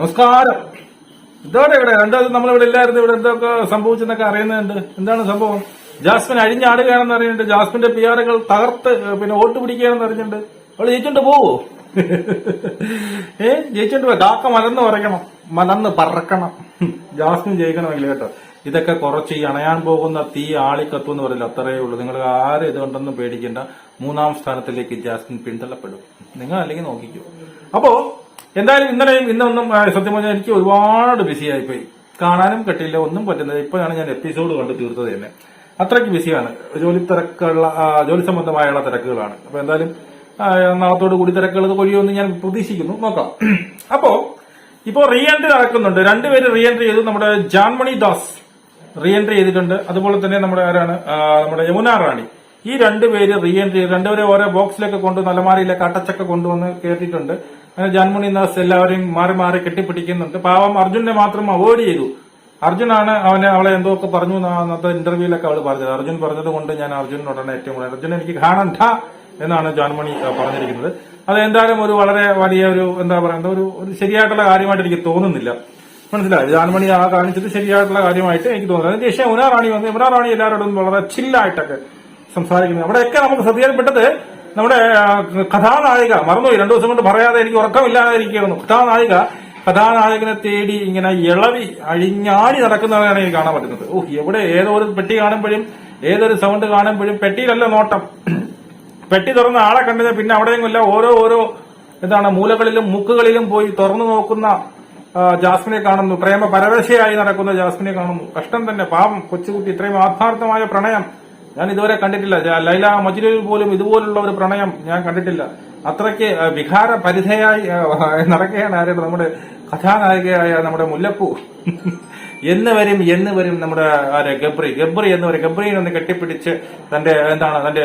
നമസ്കാരം. ഇതോടെ ഇവിടെ? എന്താ നമ്മളിവിടെ ഇല്ലായിരുന്നു? ഇവിടെ എന്തൊക്കെ സംഭവിച്ചെന്നൊക്കെ അറിയുന്നുണ്ട് എന്താണ് സംഭവം? ജാസ്മിൻ അഴിഞ്ഞാടുകയാണെന്ന് അറിയുന്നുണ്ട്. ജാസ്മിന്റെ പി ആറുകൾ തകർത്ത് പിന്നെ വോട്ട് പിടിക്കുകയാണെന്ന് അറിഞ്ഞിട്ടുണ്ട്. അവൾ ജയിച്ചോണ്ട് പോവോ? ഏ ജയിച്ചോണ്ട് പോ കാക്ക മലന്ന് പറയണം. മലന്ന് പറക്കണം. ജാസ്മിൻ ജയിക്കണമെങ്കിൽ കേട്ടോ. ഇതൊക്കെ കുറച്ച് ഈ അണയാൻ പോകുന്ന തീ ആളിക്കത്തും എന്ന് പറയില്ല? അത്രയേ ഉള്ളൂ. നിങ്ങൾ ആരും ഇതുകൊണ്ടൊന്നും പേടിക്കേണ്ട. മൂന്നാം സ്ഥാനത്തിലേക്ക് ജാസ്മിൻ പിന്തള്ളപ്പെടും. നിങ്ങൾ അല്ലെങ്കിൽ നോക്കിക്കോ. അപ്പോ എന്തായാലും ഇന്നലെയും ഇന്നൊന്നും സത്യം പറഞ്ഞാൽ എനിക്ക് ഒരുപാട് ബിസി ആയിപ്പോയി. കാണാനും കെട്ടില്ല ഒന്നും പറ്റുന്നത് ഇപ്പോഴാണ് ഞാൻ എപ്പിസോഡ് കണ്ട് തീർത്തത് തന്നെ. അത്രയ്ക്ക് ബിസിയാണ് ജോലി തിരക്കുള്ള ജോലി സംബന്ധമായുള്ള തിരക്കുകളാണ്. അപ്പൊ എന്തായാലും നാളത്തോട് കൂടി തിരക്കുകൾ കൊഴിയുമെന്ന് ഞാൻ പ്രതീക്ഷിക്കുന്നു. നോക്കാം. അപ്പോ ഇപ്പോ റീ എൻട്രി നടക്കുന്നുണ്ട്. രണ്ടുപേര് റീ എൻട്രി ചെയ്തു. നമ്മുടെ ജാൻമണി ദാസ് റീ എൻട്രി ചെയ്തിട്ടുണ്ട്. അതുപോലെ തന്നെ നമ്മുടെ ആരാണ്? നമ്മുടെ യമുന റാണി. ഈ രണ്ടുപേര് റീ എൻട്രി രണ്ടുപേരെ ഓരോ ബോക്സിലൊക്കെ കൊണ്ട് നലമാരിയിലൊക്കെ അടച്ചൊക്കെ കൊണ്ടുവന്ന് അങ്ങനെ ജാൻമണി ദാസ് എല്ലാവരെയും മാറി മാറി കെട്ടിപ്പിടിക്കുന്നുണ്ട്. പാവം അർജുനെ മാത്രം അവോയ്ഡ് ചെയ്തു. അർജുനാണ് അവനെ അവളെ എന്തോ ഒക്കെ പറഞ്ഞു അന്നത്തെ ഇന്റർവ്യൂലൊക്കെ അവൾ പറഞ്ഞത്. അർജുൻ പറഞ്ഞത് കൊണ്ട് ഞാൻ അർജുനോടാണ് ഏറ്റവും കൂടുതൽ. അർജുൻ എനിക്ക് കാണണ്ട എന്നാണ് ജാൻമണി പറഞ്ഞിരിക്കുന്നത്. അത് എന്തായാലും ഒരു വളരെ വലിയ ഒരു എന്താ പറയുക ഒരു ശരിയായിട്ടുള്ള കാര്യമായിട്ട് എനിക്ക് തോന്നുന്നില്ല. മനസ്സിലായി? ജാൻമണി ആ കാണിച്ചത് ശരിയായിട്ടുള്ള കാര്യമായിട്ട് എനിക്ക് തോന്നുന്നത് അതിന് ശേഷം ഉനാ റാണി വന്നു ഉനാ റാണി എല്ലാവരോടും വളരെ ചില്ലായിട്ടൊക്കെ സംസാരിക്കുന്നത് അവിടെയൊക്കെ നമുക്ക് ശ്രദ്ധയിൽപ്പെട്ടത് നമ്മുടെ കഥാനായിക മറന്നുപോയി രണ്ടു ദിവസം കൊണ്ട് പറയാതെ എനിക്ക് ഉറക്കമില്ലാതിരിക്കുന്നു കഥാനായിക കഥാനായകനെ തേടി ഇങ്ങനെ ഇളവി അഴിഞ്ഞാടി നടക്കുന്നതാണ് എനിക്ക് കാണാൻ പറ്റുന്നത്. ഓഹ് എവിടെ ഏതോ ഒരു പെട്ടി കാണുമ്പോഴും ഏതൊരു സൗണ്ട് കാണുമ്പോഴും പെട്ടിയിലല്ല നോട്ടം. പെട്ടി തുറന്ന ആളെ കണ്ടത് പിന്നെ അവിടെയെങ്കില്ല ഓരോ ഓരോ എന്താണ് മൂലകളിലും മുക്കുകളിലും പോയി തുറന്നു നോക്കുന്ന ജാസ്മിനെ കാണുന്നു. പ്രേമ പരവശയായി നടക്കുന്ന ജാസ്മിനെ കാണുന്നു. കഷ്ടം തന്നെ പാപം കൊച്ചുകുട്ടി ഇത്രയും ആത്മാർത്ഥമായ പ്രണയം. ഞാൻ ഇതുവരെ കണ്ടിട്ടില്ല. ലൈല മജ്നുവിൽ പോലും ഇതുപോലുള്ള ഒരു പ്രണയം ഞാൻ കണ്ടിട്ടില്ല. അത്രയ്ക്ക് വിഹാര പരിധയായി നടക്കുകയാണ് ആരുടെ നമ്മുടെ കഥാനായികയായ നമ്മുടെ മുല്ലപ്പൂ. എന്ന് വരും എന്ന് വരും നമ്മുടെ ആര് ഗബ്രി. ഗബ്രി എന്ന് പറയും ഗബ്രിയെ ഒന്ന് കെട്ടിപ്പിടിച്ച് തന്റെ എന്താണ് തന്റെ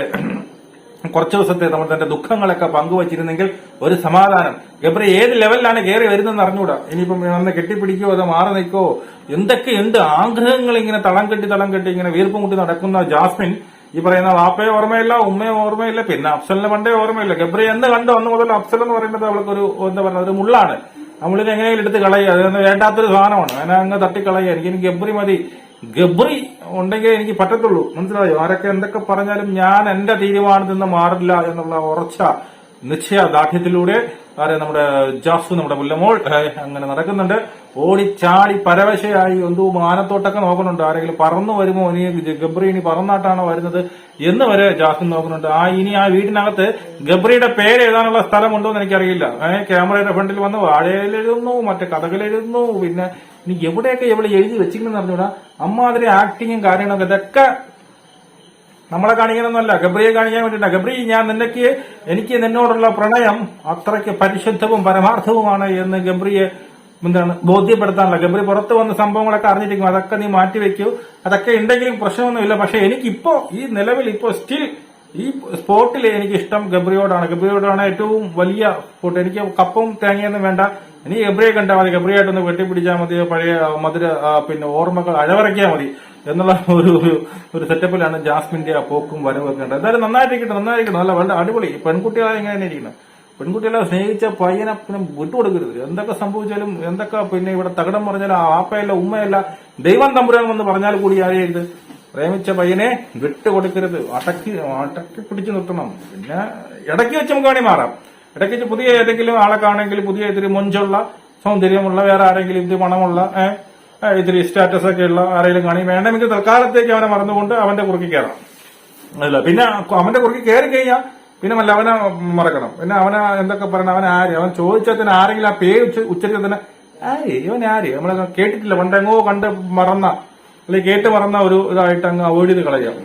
കുറച്ചു ദിവസത്തെ നമ്മൾ തന്റെ ദുഃഖങ്ങളൊക്കെ പങ്കുവച്ചിരുന്നെങ്കിൽ ഒരു സമാധാനം. ഗബ്രി ഏത് ലെവലിലാണ് കയറി വരുന്നതെന്ന് അറിഞ്ഞൂടാ ഇനിയിപ്പം നമ്മെ കെട്ടിപ്പിടിക്കോ അതോ മാറി നിൽക്കോ? എന്തൊക്കെയുണ്ട് ആഗ്രഹങ്ങൾ ഇങ്ങനെ തളം കെട്ടി തളം കെട്ടി ഇങ്ങനെ വീർപ്പും കൂട്ടി നടക്കുന്ന ജാസ്മിൻ? ഈ പറയുന്ന വാപ്പയെ ഓർമ്മയില്ല ഉമ്മയെ ഓർമ്മയില്ല പിന്നെ അഫ്സലിനെ പണ്ടേ ഓർമ്മയില്ല. ഗബ്രി എന്ന് കണ്ടു അന്ന് മുതൽ അഫ്സൽ എന്ന് പറയുന്നത് അവൾക്കൊരു എന്താ പറയുക ഒരു മുള്ളാണ്. നമ്മളിത് എങ്ങനെയെങ്കിലും എടുത്ത് കളയുക. അതൊന്നും വേണ്ടാത്തൊരു സാധനമാണ്. അതിനെ അങ്ങ് തട്ടിക്കളയുക. എനിക്ക് ഗബ്രി മതി. ഗബ്രി ഉണ്ടെങ്കിൽ എനിക്ക് പറ്റത്തുള്ളൂ. മനസ്സിലായോ? ആരൊക്കെ എന്തൊക്കെ പറഞ്ഞാലും ഞാൻ എന്റെ തീരുമാനത്തിൽ നിന്ന് മാറില്ല എന്നുള്ള ഉറച്ച നിശ്ചയ നിശ്ചയദാർഢ്യത്തിലൂടെ ആരെ നമ്മുടെ ജാസു നമ്മുടെ മുല്ലമോൾ അങ്ങനെ നടക്കുന്നുണ്ട്. ഓടിച്ചാടി പരവശയായി എന്തോ മാനത്തോട്ടൊക്കെ നോക്കുന്നുണ്ട്. ആരെങ്കിലും പറന്നു വരുമോ? ഇനി ഗബ്രി ഇനി പറന്നാട്ടാണോ വരുന്നത്? എന്ന് വരെ ജാസ്മിൻ നോക്കുന്നുണ്ട്. ആ ഇനി ആ വീടിനകത്ത് ഗബ്രിയുടെ പേര് എഴുതാനുള്ള സ്ഥലമുണ്ടോ എന്ന് എനിക്കറിയില്ല. ഏഹ് ക്യാമറയുടെ ഫ്രണ്ടിൽ വന്ന് വാഴയിലെഴുതുന്നു മറ്റേ കഥകളെഴുതുന്നു പിന്നെ ഇനി എവിടെയൊക്കെ എവിടെ എഴുതി വെച്ചിട്ടുണ്ടെന്ന് അറിഞ്ഞൂടാ അമ്മാതിരി ആക്ടിങ്ങും കാര്യങ്ങളൊക്കെ ഇതൊക്കെ നമ്മളെ കാണിക്കണമെന്നല്ല ഗബ്രിയെ കാണിക്കാൻ വേണ്ടിയിട്ട. ഗബ്രി ഞാൻ നിനക്ക് എനിക്ക് നിന്നോടുള്ള പ്രണയം അത്രയ്ക്ക് പരിശുദ്ധവും പരമാർത്ഥവുമാണ് എന്ന് ഗബ്രിയെ എന്താണ് ബോധ്യപ്പെടുത്താനുള്ള. ഗബ്രി പുറത്ത് വന്ന സംഭവങ്ങളൊക്കെ അറിഞ്ഞിരിക്കും. അതൊക്കെ നീ മാറ്റിവെക്കൂ അതൊക്കെ ഉണ്ടെങ്കിലും പ്രശ്നമൊന്നുമില്ല. പക്ഷെ എനിക്കിപ്പോ ഈ നിലവിൽ ഇപ്പോ സ്റ്റിൽ ഈ സ്പോട്ടിൽ എനിക്ക് ഇഷ്ടം ഗബ്രിയോടാണ്. ഗബ്രിയോടാണ് ഏറ്റവും വലിയ സ്പോട്ട്. എനിക്ക് കപ്പും തേങ്ങയൊന്നും വേണ്ട. ഇനി ഗബ്രിയെ കണ്ടാൽ മതി. ഗബ്രിയായിട്ടൊന്ന് വെട്ടിപ്പിടിച്ചാൽ മതി. പഴയ മധുര പിന്നെ ഓർമ്മകൾ അഴവറയ്ക്കാൽ മതി. എന്നുള്ള ഒരു ഒരു- സെറ്റപ്പിലാണ് ജാസ്മിന്റെ ആ പോക്കും വരവും ഒക്കെ ഉണ്ട് എന്തായാലും നന്നായിട്ടിരിക്കട്ടെ നന്നായിരിക്കണം നല്ല വളരെ അടിപൊളി. പെൺകുട്ടികളെ എങ്ങനെ ഇരിക്കണം. പെൺകുട്ടികളെ സ്നേഹിച്ച പയ്യനെ പിന്നെ വിട്ടുകൊടുക്കരുത്. എന്തൊക്കെ സംഭവിച്ചാലും എന്തൊക്കെ പിന്നെ ഇവിടെ തകടം പറഞ്ഞാലും ആപ്പയല്ല ഉമ്മയല്ല ദൈവം തമ്പുരാൻ എന്ന് പറഞ്ഞാൽ കൂടി ആരെയത് പ്രേമിച്ച പയ്യനെ വിട്ടുകൊടുക്കരുത്. അടക്കി അടക്കി പിടിച്ചു നിർത്തണം. പിന്നെ ഇടയ്ക്ക് വെച്ച് നമുക്ക് വേണമെങ്കിൽ മാറാം. ഇടയ്ക്ക് വെച്ച് പുതിയ ഏതെങ്കിലും ആളെ കാണെങ്കിൽ പുതിയ ഇത്തിരി മൊഞ്ചുള്ള സൗന്ദര്യമുള്ള വേറെ ആരെങ്കിലും ഇത് പണമുള്ള ഏഹ് ഇത്തിരി സ്റ്റാറ്റസ് ഒക്കെ ഉള്ള ആരെങ്കിലും കാണി. വേണമെങ്കിൽ തൽക്കാലത്തേക്ക് അവനെ മറന്നുകൊണ്ട് അവന്റെ കുറുക്കി കയറാം. അല്ല പിന്നെ അവന്റെ കുറുക്കി കയറി കഴിഞ്ഞാൽ പിന്നെ മല്ല അവനെ മറക്കണം. പിന്നെ അവനെ എന്തൊക്കെ പറയണം അവൻ ആര്? അവൻ ചോദിച്ചാൽ തന്നെ ആരെങ്കിലും ആ പേര് ഉച്ച- ഉച്ചരിച്ചാൽ തന്നെ ആര് ഇവൻ ആര്? നമ്മൾ കേട്ടിട്ടില്ല. പണ്ടെങ്ങോ കണ്ട് മറന്ന അല്ലെങ്കിൽ കേട്ട് മറന്ന ഒരു ഇതായിട്ട് അങ്ങ് അവോയ്ഡ് ചെയ്ത് കളയാം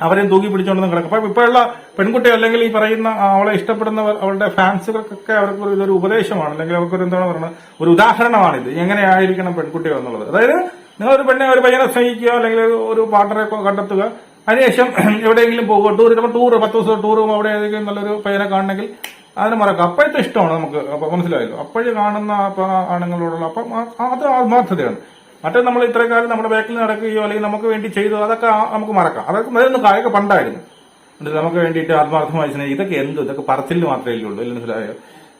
അവരെയും തൂക്കി പിടിച്ചോണ്ടെന്ന് കിടക്കും അപ്പൊ ഇപ്പോഴുള്ള പെൺകുട്ടി അല്ലെങ്കിൽ ഈ പറയുന്ന അവളെ ഇഷ്ടപ്പെടുന്നവർ അവളുടെ ഫാൻസുകൾക്കൊക്കെ അവർക്ക് ഒരു ഇതൊരു ഉപദേശമാണ്. അല്ലെങ്കിൽ അവർക്കൊരു എന്താണ് പറയുന്നത്? ഒരു ഉദാഹരണമാണിത്. എങ്ങനെയായിരിക്കണം പെൺകുട്ടികൾ എന്നുള്ളത്. അതായത് നിങ്ങൾ ഒരു പെണ്ണെ ഒരു പയ്യനെ സ്നേഹിക്കുക അല്ലെങ്കിൽ ഒരു- പാർട്ണറെ കണ്ടെത്തുക. അതിനുശേഷം എവിടെയെങ്കിലും പോകുക ടൂർ ചിലപ്പോൾ ടൂർ പത്ത് ദിവസം പോകുമ്പോൾ അവിടെ ഏതെങ്കിലും നല്ലൊരു പയ്യനെ കാണണമെങ്കിൽ അതിന് മറക്കാം. അപ്പോഴത്തെ ഇഷ്ടമാണ് നമുക്ക്. മനസ്സിലായല്ലോ. അപ്പോഴും കാണുന്ന ആണുങ്ങളോടുള്ള അപ്പം അത് ആത്മാർത്ഥതയാണ്. മറ്റേ നമ്മൾ ഇത്രയും കാലം നമ്മുടെ ബാക്കിൽ നടക്കുകയോ അല്ലെങ്കിൽ നമുക്ക് വേണ്ടി ചെയ്തു അതൊക്കെ നമുക്ക് മറക്കാം. അതൊക്കെ അതൊന്നും കായൊക്കെ പണ്ടായിരുന്നു. എന്നിട്ട് നമുക്ക് വേണ്ടിയിട്ട് ആത്മാർത്ഥമായി സ്നേഹിക്കും ഇതൊക്കെ എന്ത് ഇതൊക്കെ പറച്ചിൽ മാത്രമേ ഉള്ളൂ. അല്ലെങ്കിൽ മനസ്സിലായോ?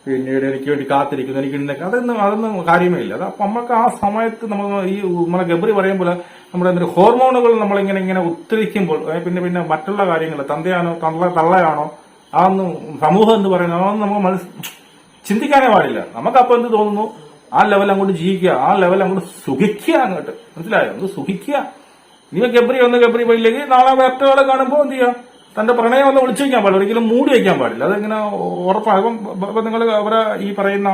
പിന്നീട് എനിക്ക് വേണ്ടി കാത്തിരിക്കുന്നു എനിക്ക് ഇന്നൊക്കെ അതൊന്നും അതൊന്നും കാര്യമേ ഇല്ല. അത് അപ്പൊ നമുക്ക് ആ സമയത്ത് നമ്മൾ ഈ നമ്മളെ ഗബറി പറയുമ്പോൾ നമ്മുടെ എന്തൊരു ഹോർമോണുകൾ നമ്മളിങ്ങനെ ഇങ്ങനെ ഉത്തരിക്കുമ്പോൾ പിന്നെ പിന്നെ മറ്റുള്ള കാര്യങ്ങൾ തന്തയാണോ തള്ള തള്ളയാണോ അതൊന്നും സമൂഹം എന്ന് പറയുന്നത് അതൊന്നും നമുക്ക് മനസ്സ് ചിന്തിക്കാനേ പാടില്ല. നമുക്കപ്പോ എന്ത് തോന്നുന്നു? ആ ലെവൽ അങ്ങോട്ട് ജീവിക്കുക ആ ലെവൽ അങ്ങോട്ട് സുഖിക്കുക അങ്ങോട്ട്. മനസ്സിലായോ? ഒന്ന് സുഖിക്കുക. ഇനി ഗബ്രി വന്ന് ഗബ്രി പോയില്ലെങ്കിൽ നാളെ വേറൊരാളെ കാണുമ്പോൾ എന്ത് ചെയ്യാം? തന്റെ പ്രണയം ഒന്ന് വിളിച്ചു വയ്ക്കാൻ പാടില്ല ഒരിക്കലും മൂടി വയ്ക്കാൻ പാടില്ല. അതിങ്ങനെ ഉറപ്പാകും ഇപ്പൊ നിങ്ങൾ അവരെ ഈ പറയുന്ന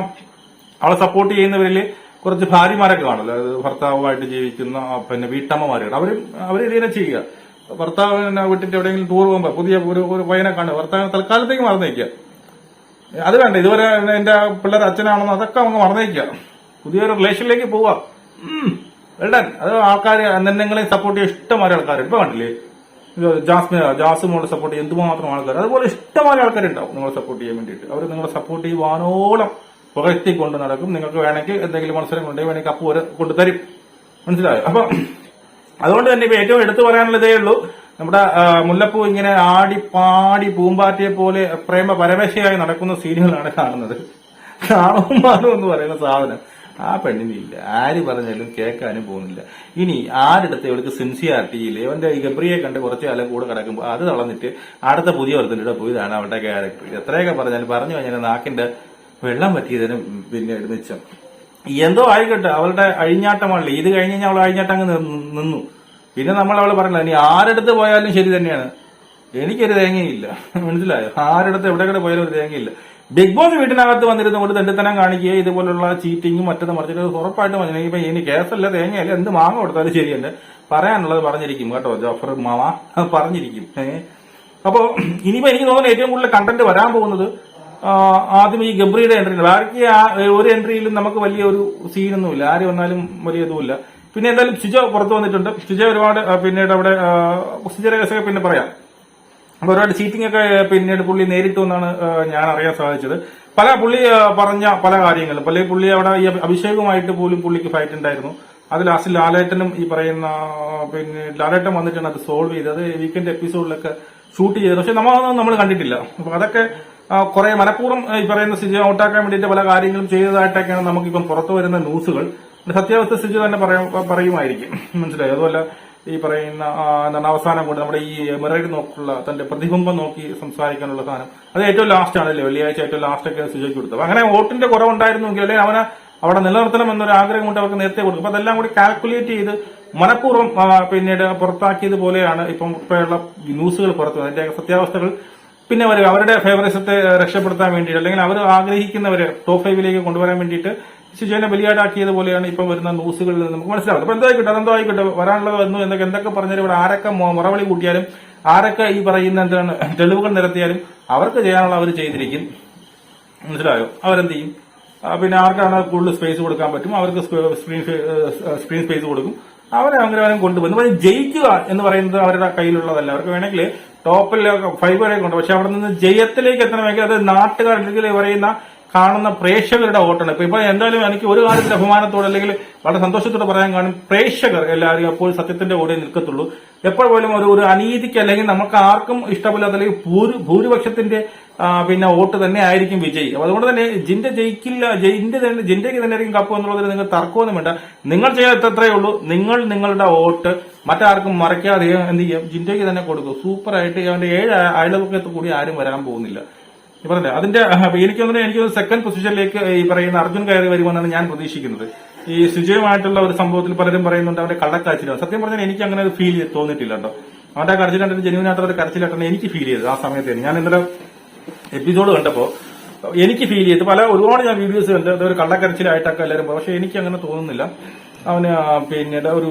അവളെ സപ്പോർട്ട് ചെയ്യുന്നവരിൽ കുറച്ച് ഭാര്യമാരൊക്കെ കാണുമല്ലോ. ഭർത്താവുമായിട്ട് ജീവിക്കുന്ന പിന്നെ വീട്ടമ്മമാരുണ്ട്. അവരും അവർ ഇതിനെ ചെയ്യുക. ഭർത്താവിനെ വിട്ടിട്ട് എവിടെയെങ്കിലും ടൂർ പോകുമ്പോൾ പുതിയ ഒരു പയ്യനെ കാണുക. ഭർത്താവിനെ തൽക്കാലത്തേക്ക് മറന്നേക്കുക. അത് വേണ്ട ഇതുവരെ എന്റെ പിള്ളേർ അച്ഛനാണെന്ന് അതൊക്കെ അങ്ങ് മറന്നേക്കുക. പുതിയൊരു റിലേഷനിലേക്ക് പോവാ വെൽഡൻ അത് ആൾക്കാർ എന്തെങ്കിലും സപ്പോർട്ട് ചെയ്യാൻ ഇഷ്ടംമാരെ ആൾക്കാർ ഇപ്പൊ കണ്ടില്ലേ? ജാസ്മിന ജാസ്മിൻ ജാസ് മോളെ സപ്പോർട്ട് ചെയ്യും എന്തുമാത്രം ആൾക്കാർ അതുപോലെ ഇഷ്ടമായ ആൾക്കാരുണ്ടാവും നിങ്ങളെ സപ്പോർട്ട് ചെയ്യാൻ വേണ്ടിയിട്ട്. അവർ നിങ്ങളെ സപ്പോർട്ട് ചെയ്യുവാനോളം പുകഴ്ത്തി കൊണ്ട് നടക്കും. നിങ്ങൾക്ക് വേണമെങ്കിൽ എന്തെങ്കിലും മത്സരം ഉണ്ടെങ്കിൽ വേണമെങ്കിൽ കപ്പ് വരെ കൊണ്ടുതരും. മനസ്സിലായോ? അപ്പൊ അതുകൊണ്ട് തന്നെ ഇപ്പൊ ഏറ്റവും എടുത്തു പറയാനുള്ളതേ ഉള്ളൂ. നമ്മുടെ മുല്ലപ്പൂ ഇങ്ങനെ ആടി പാടി പൂമ്പാറ്റയെ പോലെ പ്രേമ പരമശയായി നടക്കുന്ന സീനുകളാണ് കാണുന്നത്. കാണുമാനോ എന്ന് പറയുന്ന സാധനം. ആ പെണ്ണിനില്ല. ആര് പറഞ്ഞാലും കേൾക്കാനും പോകുന്നില്ല. ഇനി ആരിടത്ത് ഇവൾക്ക് സിൻസിയാരിറ്റി ഇല്ല? ഇവന്റെ ഈ ഗബ്രിയെ കണ്ട് കുറച്ച് കാലം കൂടെ കിടക്കുമ്പോൾ അത് തളർന്നിട്ട് അടുത്ത പുതിയ ഒരുത്തിന്റെ പോയതാണ് അവളുടെ ക്യാരക്ടർ എത്രയൊക്കെ പറഞ്ഞാലും പറഞ്ഞു കഴിഞ്ഞാൽ നാക്കിന്റെ വെള്ളം പറ്റിയതിന് പിന്നെ മിച്ചം. എന്തോ ആയിക്കോട്ടെ അവളുടെ അഴിഞ്ഞാട്ടമാണല്ലേ ഇത് കഴിഞ്ഞ് കഴിഞ്ഞാൽ അവൾ അഴിഞ്ഞാട്ടം അങ്ങ് നിന്നു. പിന്നെ നമ്മൾ അവൾ പറഞ്ഞില്ല ഇനി ആരെടുത്ത് പോയാലും ശരി തന്നെയാണ്. എനിക്കൊരു തേങ്ങയില്ല. മനസ്സിലായോ? ആരെടുത്ത് എവിടെ കൂടെ പോയാലും ഒരു തേങ്ങയില്ല. ബിഗ് ബോസ് വീട്ടിനകത്ത് വന്നിരുന്നു കൊണ്ട് തെണ്ടിത്തനം കാണിക്കുകയും ഇതുപോലുള്ള ചീറ്റിങ്ങും മറ്റത് മറിച്ചിട്ട് ഉറപ്പായിട്ടും ഇപ്പൊ ഇനി കേസല്ല തേങ്ങയല്ല എന്ത് മാങ്ങ കൊടുത്താലും ശരിയല്ല പറയാനുള്ളത് പറഞ്ഞിരിക്കും കേട്ടോ ജോഫർ മാമ പറഞ്ഞിരിക്കും. ഏഹ് അപ്പോ ഇനിയിപ്പോ എനിക്ക് തോന്നുന്നു ഏറ്റവും കൂടുതൽ കണ്ടന്റ് വരാൻ പോകുന്നത് ആദ്യം ഈ ഗബ്രിയുടെ എൻട്രി ബാക്കി ഒരു എൻട്രിയിലും നമുക്ക് വലിയ ഒരു സീനൊന്നുമില്ല ആര് വന്നാലും വലിയ ഇതുമില്ല. പിന്നെ എന്തായാലും സിജോ പുറത്തു വന്നിട്ടുണ്ട്. സിജോ ഒരുപാട് പിന്നീട് അവിടെ ഷിജയുടെ കേസൊക്കെ പിന്നെ പറയാം. അപ്പൊ ഒരുപാട് ചീറ്റിംഗ് ഒക്കെ പിന്നീട് പുള്ളി നേരിട്ടു എന്നാണ് ഞാൻ അറിയാൻ സാധിച്ചത്. പല പുള്ളി പറഞ്ഞ പല കാര്യങ്ങളും. പല പുള്ളി അവിടെ ഈ അഭിഷേകുമായിട്ട് പോലും പുള്ളിക്ക് ഫൈറ്റ് ഉണ്ടായിരുന്നു. അത് ലാസ്റ്റ് ലാലേട്ടനും ഈ പറയുന്ന പിന്നെ ലാലേട്ടൻ വന്നിട്ടാണ് അത് സോൾവ് ചെയ്തത്. വീക്കെൻഡ് എപ്പിസോഡിലൊക്കെ ഷൂട്ട് ചെയ്തത്. പക്ഷെ നമ്മളൊന്നും നമ്മൾ കണ്ടിട്ടില്ല. അപ്പൊ അതൊക്കെ കുറെ മനഃപൂർവം ഈ പറയുന്ന സ്ഥിതി ഔട്ടാക്കാൻ വേണ്ടിയിട്ട് പല കാര്യങ്ങളും ചെയ്തതായിട്ടൊക്കെയാണ് നമുക്കിപ്പം പുറത്തു വരുന്ന ന്യൂസുകൾ സത്യാവസ്ഥ സ്ഥിതി തന്നെ പറയും- പറയുമായിരിക്കും. മനസ്സിലായി? അതുപോലെ ഈ പറയുന്ന എന്താണ് അവസാനം കൊണ്ട് നമ്മുടെ ഈ മിറയിൽ നോക്കുള്ള തന്റെ പ്രതിബിംബം നോക്കി സംസാരിക്കാനുള്ള സാധനം. അത് ഏറ്റവും ലാസ്റ്റ് ആണല്ലേ? വെള്ളിയാഴ്ച ഏറ്റവും ലാസ്റ്റ് ഒക്കെ സിജോയ്ക്ക് കൊടുത്തത്. അങ്ങനെ വോട്ടിന്റെ കുറവുണ്ടായിരുന്നെങ്കിൽ അല്ലെങ്കിൽ അവനെ അവിടെ നിലനിർത്തണം എന്നൊരു ആഗ്രഹം കൊണ്ട് അവർക്ക് നേരത്തെ കൊടുക്കും. അപ്പൊ അതെല്ലാം കൂടി കാൽക്കുലേറ്റ് ചെയ്ത് മനഃപൂർവം പിന്നീട് പുറത്താക്കിയത് പോലെയാണ് ഇപ്പം ഇപ്പോഴുള്ള ന്യൂസുകൾ പുറത്തു അതിന്റെ സത്യാവസ്ഥകൾ. പിന്നെ അവർ അവരുടെ ഫേവറിസത്തെ രക്ഷപ്പെടുത്താൻ വേണ്ടിയിട്ട് അല്ലെങ്കിൽ അവർ ആഗ്രഹിക്കുന്നവരെ ടോപ്പ് ഫൈവിലേക്ക് കൊണ്ടുവരാൻ വേണ്ടിയിട്ട് ശിശുവിനെ ബലിയാടാക്കിയത് പോലെയാണ് ഇപ്പം വരുന്ന ന്യൂസുകളിൽ നമുക്ക് മനസ്സിലാവും അപ്പൊ എന്തായിക്കോട്ടെ അതെന്തോ ആയിക്കോട്ടെ വരാനുള്ളത് വന്നു എന്നൊക്കെ എന്തൊക്കെ പറഞ്ഞാലും ഇവിടെ ആരൊക്കെ മുറവിളി കൂട്ടിയാലും ആരൊക്കെ ഈ പറയുന്ന എന്താണ് തെളിവുകൾ നിരത്തിയാലും അവർക്ക് ചെയ്യാനുള്ള അവർ ചെയ്തിരിക്കും. മനസ്സിലായോ? അവരെന്ത് ചെയ്യും? പിന്നെ ആർക്കാണ് കൂടുതൽ സ്പേസ് കൊടുക്കാൻ പറ്റും? അവർക്ക് സ്ക്രീൻ സ്ക്രീൻ സ്പേസ് കൊടുക്കും. അവരെ അങ്ങനെ അവരെ കൊണ്ടുപോകും പക്ഷേ ജയിക്കുക എന്ന് പറയുന്നത് അവരുടെ കയ്യിലുള്ളതല്ല. അവർക്ക് വേണമെങ്കിൽ ടോപ്പിലൊക്കെ ഫൈവ് വരെ പക്ഷെ അവിടെ നിന്ന് ജയത്തിലേക്ക് എത്തണമെങ്കിൽ അത് നാട്ടുകാർ അല്ലെങ്കിൽ പറയുന്ന കാണുന്ന പ്രേക്ഷകരുടെ വോട്ടാണ്. ഇപ്പൊ ഇപ്പൊ എന്തായാലും എനിക്ക് ഒരു കാര്യത്തിൽ അഭിമാനത്തോടെ അല്ലെങ്കിൽ വളരെ സന്തോഷത്തോടെ പറയാൻ കാണും പ്രേക്ഷകർ എല്ലാവരും അപ്പോൾ സത്യത്തിന്റെ കൂടെ നിൽക്കത്തുള്ളൂ. എപ്പോൾ പോലും ഒരു ഒരു അനീതിക്ക് അല്ലെങ്കിൽ നമുക്ക് ആർക്കും ഇഷ്ടമില്ലാത്ത അല്ലെങ്കിൽ ഭൂരി- ഭൂരിപക്ഷത്തിന്റെ പിന്നെ വോട്ട് തന്നെ ആയിരിക്കും വിജയി. അതുകൊണ്ട് തന്നെ ജിന്റെ ജയിക്കില്ല ജിന്റെ തന്നെ ജിന്റേക്ക് തന്നെ ആയിരിക്കും കപ്പ് എന്നുള്ളതിൽ നിങ്ങൾ തർക്കമൊന്നും വേണ്ട. നിങ്ങൾ ചെയ്യാത്ത എത്രയേ ഉള്ളൂ. നിങ്ങൾ നിങ്ങളുടെ വോട്ട് മറ്റാർക്കും മറയ്ക്കാതെ എന്ത് ചെയ്യാം? ജിന്റേക്ക് തന്നെ കൊടുക്കും. സൂപ്പറായിട്ട് അവന്റെ ഏഴ് അയൽവക്കത്ത് കൂടി ആരും വരാൻ പോകുന്നില്ല. ഈ പറഞ്ഞ അതിന്റെ എനിക്ക് തോന്നുന്നു എനിക്ക് സെക്കൻഡ് പൊസിഷനിലേക്ക് ഈ പറയുന്ന അർജുൻ കയറി വരുമെന്നാണ് ഞാൻ പ്രതീക്ഷിക്കുന്നത്. ഈ സുജയമായിട്ടുള്ള ഒരു സംഭവത്തിൽ പലരും പറയുന്നുണ്ട് അവന്റെ കള്ളക്കാച്ചിലാണ് സത്യം പറഞ്ഞാൽ എനിക്ക് അങ്ങനെ ഒരു ഫീൽ തോന്നിയിട്ടില്ല കേട്ടോ. അവന്റെ ആ ജെനുവിൻ ആയിട്ടുള്ള ഒരു കരച്ചിലായിട്ടാണ് എനിക്ക് ഫീൽ ചെയ്തത് ആ സമയത്ത് ഞാൻ ഇന്നലെ എപ്പിസോഡ് കണ്ടപ്പോ എനിക്ക് ഫീൽ ചെയ്ത്. പല ഒരുപാട് ഞാൻ വീഡിയോസ് കണ്ട് അത് ഒരു കള്ളക്കരച്ചിലായിട്ടൊക്കെ എല്ലാവരും. പക്ഷെ എനിക്ക് അങ്ങനെ തോന്നുന്നില്ല. അവന് പിന്നീട് ഒരു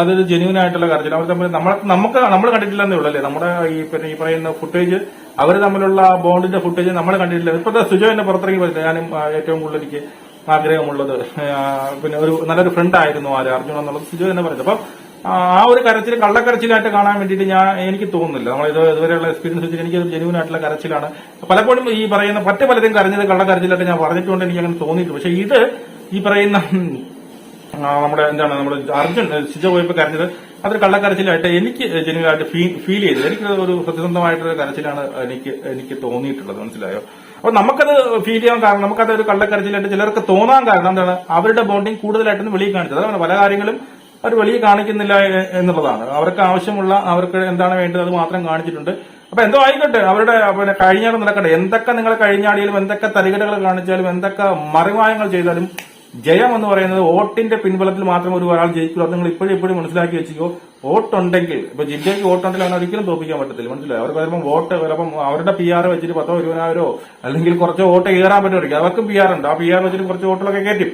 അതൊരു ജെന്യൂൻ ആയിട്ടുള്ള കരച്ചിൽ. അവർ തമ്മിൽ നമ്മൾ നമുക്ക് നമ്മൾ കണ്ടിട്ടില്ലെന്നേ ഉള്ളൂ അല്ലേ നമ്മുടെ ഈ പിന്നെ ഈ പറയുന്ന ഫുട്ടേജ് അവർ തമ്മിലുള്ള ബോണ്ടിന്റെ ഫുട്ടേജ് നമ്മൾ കണ്ടിട്ടില്ല. ഇപ്പോഴത്തെ സുജോ എന്നെ പുറത്തിറങ്ങി പോയില്ല ഞാനും ഏറ്റവും കൂടുതൽ എനിക്ക് ആഗ്രഹമുള്ളത്. പിന്നെ ഒരു നല്ലൊരു ഫ്രണ്ട് ആയിരുന്നു ആര്? അർജുൻ എന്നുള്ളത് സുജോ തന്നെ പറഞ്ഞത് അപ്പൊ ആ ഒരു കരച്ചിൽ കള്ളക്കരച്ചിലായിട്ട് കാണാൻ വേണ്ടിയിട്ട് ഞാൻ എനിക്ക് തോന്നുന്നില്ല. നമ്മൾ ഇത് ഇതുവരെയുള്ള എക്സ്പീരിയൻസ് വെച്ചിട്ട് എനിക്ക് ജെന്യൂൻ ആയിട്ടുള്ള കരച്ചിലാണ്. പലപ്പോഴും ഈ പറയുന്ന മറ്റു പലരും കരഞ്ഞത് കള്ളക്കരച്ചിലായിട്ട് ഞാൻ പറഞ്ഞിട്ടുണ്ട് എനിക്ക് അങ്ങനെ തോന്നിയിട്ടുണ്ട്. പക്ഷെ ഇത് ഈ പറയുന്ന നമ്മുടെ എന്താണ് നമ്മുടെ അർജുൻ സിജോ പോയപ്പോ കരഞ്ഞത് അതൊരു കള്ളക്കരച്ചിലായിട്ട് എനിക്ക് ജനുവനായിട്ട് ഫീൽ ചെയ്തത്. എനിക്ക് ഒരു സത്യസന്ധമായിട്ടൊരു കരച്ചിലാണ് എനിക്ക് എനിക്ക് തോന്നിയിട്ടുള്ളത്. മനസ്സിലായോ? അപ്പൊ നമുക്കത് ഫീൽ ചെയ്യാൻ കാരണം നമുക്കത് ഒരു കള്ളക്കരച്ചിലായിട്ട് ചിലർക്ക് തോന്നാൻ കാരണം എന്താണ്? അവരുടെ ബോണ്ടിങ് കൂടുതലായിട്ടൊന്ന് വെളിയിൽ കാണിച്ചത്. അതാണ് പല കാര്യങ്ങളും അവർ വെളിയിൽ കാണിക്കുന്നില്ല എന്നുള്ളതാണ്. അവർക്ക് ആവശ്യമുള്ള അവർക്ക് എന്താണ് വേണ്ടത് അത് മാത്രം കാണിച്ചിട്ടുണ്ട്. അപ്പൊ എന്തോ ആയിക്കോട്ടെ അവരുടെ പിന്നെ കഴിഞ്ഞാലും നടക്കട്ടെ. എന്തൊക്കെ നിങ്ങൾ കഴിഞ്ഞാടിയാലും എന്തൊക്കെ തരികടകൾ കാണിച്ചാലും എന്തൊക്കെ മറിമായങ്ങൾ ചെയ്താലും ജയം എന്ന് പറയുന്നത് വോട്ടിന്റെ പിൻബലത്തിൽ മാത്രം ഒരു ഒരാൾ ജയിക്കുള്ളൂ. അത് നിങ്ങൾ ഇപ്പോഴും ഇപ്പോഴും മനസ്സിലാക്കി വെച്ചിക്കോ വോട്ടുണ്ടെങ്കിൽ ഇപ്പൊ ജില്ലയ്ക്ക് വോട്ടുണ്ടെങ്കിൽ അവനെ ഒരിക്കലും തോപ്പിക്കാൻ പറ്റത്തില്ല. മനസ്സിലായി? അവർക്ക് ചിലപ്പോൾ വോട്ട് ചിലപ്പം അവരുടെ പി ആർ വെച്ചിട്ട് പത്തോ ഇരുപതിനായിരോ അല്ലെങ്കിൽ കുറച്ച് വോട്ട് കയറാൻ പറ്റുമായിരിക്കും. അവർക്കും പി ആർ ഉണ്ട്. ആ പി ആർ വെച്ചിട്ട് കുറച്ച് വോട്ടുകളൊക്കെ കയറ്റും.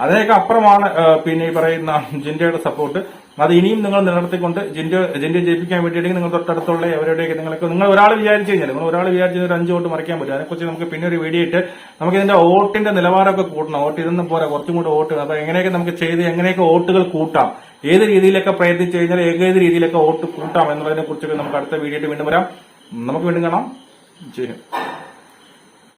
അതിനൊക്കെ അപ്പുറമാണ് പിന്നെ ഈ പറയുന്ന ജിൻഡയുടെ സപ്പോർട്ട് അത് ഇനിയും നിങ്ങൾ നിലനിർത്തിക്കൊണ്ട് ജിൻഡ് ജിൻഡ് ജയിപ്പിക്കാൻ വേണ്ടിയിട്ടെങ്കിൽ നിങ്ങൾ തൊട്ടടുത്തുള്ള എവരുടെയൊക്കെ നിങ്ങൾക്ക് നിങ്ങൾ ഒരാൾ വിചാരിച്ചു കഴിഞ്ഞാൽ നിങ്ങൾ ഒരാൾ വിചാരിച്ചു ഒരു അഞ്ച് വോട്ട് മറിക്കാൻ പറ്റും. അതിനെക്കുറിച്ച് നമുക്ക് പിന്നെ ഒരു വീഡിയോ ഇട്ട് നമുക്ക് ഇതിന്റെ വോട്ടിന്റെ നിലവാരമൊക്കെ കൂട്ടണം. വോട്ട് ഇതൊന്നും പോരാ കുറച്ചും കൂടി വോട്ട് അപ്പൊ എങ്ങനെയൊക്കെ നമുക്ക് ചെയ്ത് എങ്ങനെയൊക്കെ വോട്ടുകൾ കൂട്ടാം? ഏത് രീതിയിലൊക്കെ പ്രയത്നിച്ചു കഴിഞ്ഞാൽ ഏത് രീതിയിലൊക്കെ വോട്ട് കൂട്ടാം എന്നുള്ളതിനെ കുറിച്ചൊക്കെ നമുക്ക് അടുത്ത വീഡിയോ വീണ്ടും വരാം. നമുക്ക് വീണ്ടും കാണാം. ഹിന്ദ്.